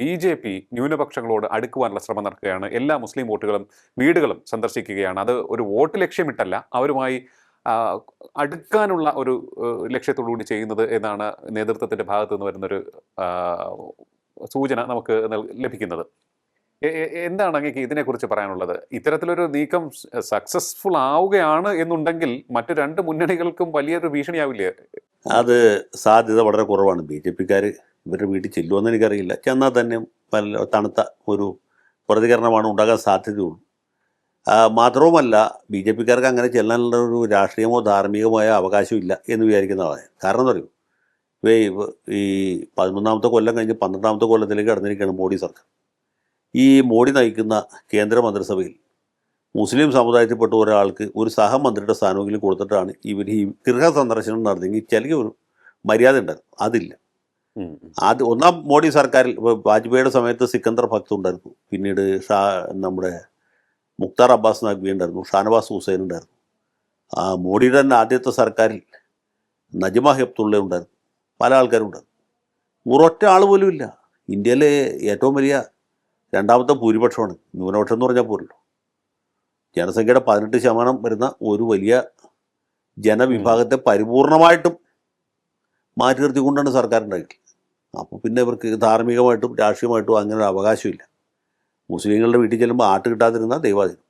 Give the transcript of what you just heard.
B J P ന്യൂനപക്ഷങ്ങളോട് അടുക്കുവാനുള്ള ശ്രമം നടക്കുകയാണ്. എല്ലാ മുസ്ലിം വോട്ടുകളും വീടുകളും സന്ദർശിക്കുകയാണ്. അത് ഒരു വോട്ട് ലക്ഷ്യമിട്ടല്ല അവരുമായി അടുക്കാനുള്ള ഒരു ലക്ഷ്യത്തോടുകൂടി കൂടി ചെയ്യുന്നത് എന്നാണ് നേതൃത്വത്തിന്റെ ഭാഗത്തു നിന്ന് വരുന്നൊരു സൂചന നമുക്ക് ലഭിക്കുന്നത്. എന്താണ് അങ്ങേക്ക് ഇതിനെക്കുറിച്ച് പറയാനുള്ളത്? ഇത്തരത്തിലൊരു നീക്കം സക്സസ്ഫുൾ ആവുകയാണ് എന്നുണ്ടെങ്കിൽ മറ്റു രണ്ട് മുന്നണികൾക്കും വലിയൊരു ഭീഷണിയാവില്ലേ? അത് സാധ്യത വളരെ കുറവാണ്. ബി ജെ പിക്കാർ ഇവരുടെ വീട്ടിൽ ചെല്ലുമെന്ന് എനിക്കറിയില്ല. ചെന്നാൽ തന്നെ നല്ല തണുത്ത ഒരു പ്രതികരണമാണ് ഉണ്ടാകാൻ സാധ്യതയുള്ളൂ. മാത്രവുമല്ല ബി ജെ പിക്കാർക്ക് അങ്ങനെ ചെല്ലാനുള്ള ഒരു രാഷ്ട്രീയമോ ധാർമ്മികമായ അവകാശമില്ല എന്ന് വിചാരിക്കുന്നതാണ് കാരണം എന്ന് പറയൂ ഈ പതിനൊന്നാമത്തെ കൊല്ലം കഴിഞ്ഞ് പന്ത്രണ്ടാമത്തെ കൊല്ലത്തിലേക്ക് കടന്നിരിക്കുകയാണ് മോഡി സർക്കാർ. ഈ മോഡി നയിക്കുന്ന കേന്ദ്ര മന്ത്രിസഭയിൽ മുസ്ലിം സമുദായത്തിൽപ്പെട്ട ഒരാൾക്ക് ഒരു സഹമന്ത്രിയുടെ സ്ഥാനമെങ്കിലും കൊടുത്തിട്ടാണ് ഇവർ ഈ ഗൃഹ സന്ദർശനം നടത്തിയെങ്കിൽ ചില ഒരു മര്യാദ ഉണ്ടായിരുന്നു. അതില്ല. ആദ്യം ഒന്നാം മോഡി സർക്കാരിൽ വാജ്പേയിയുടെ സമയത്ത് സിക്കന്ദർ ഭക്ത് ഉണ്ടായിരുന്നു. പിന്നീട് ഷാ നമ്മുടെ മുക്താർ അബ്ബാസ് നഖ്വി ഉണ്ടായിരുന്നു. ഷാനവാസ് ഹുസൈൻ ഉണ്ടായിരുന്നു. ആ മോഡിയുടെ തന്നെ ആദ്യത്തെ സർക്കാരിൽ നജ്മ ഹെപ്തുള്ള ഉണ്ടായിരുന്നു. പല ആൾക്കാരും ഉണ്ടായിരുന്നു. ഒരൊറ്റ ആൾ പോലും ഇല്ല. ഇന്ത്യയിലെ ഏറ്റവും വലിയ രണ്ടാമത്തെ ഭൂരിപക്ഷമാണ്. ന്യൂനപക്ഷം എന്ന് പറഞ്ഞാൽ പോരല്ലോ. ജനസംഖ്യയുടെ പതിനെട്ട് ശതമാനം വരുന്ന ഒരു വലിയ ജനവിഭാഗത്തെ പരിപൂർണമായിട്ടും മാറ്റി നിർത്തിക്കൊണ്ടാണ് സർക്കാർ ഉണ്ടായിട്ടുള്ളത് അപ്പോൾ പിന്നെ ഇവർക്ക് ധാർമ്മികമായിട്ടും രാഷ്ട്രീയമായിട്ടും അങ്ങനെ ഒരു അവകാശമില്ല. മുസ്ലിങ്ങളുടെ വീട്ടിൽ ചെല്ലുമ്പോൾ ആട്ട് കിട്ടാതിരുന്ന ദൈവാധീനം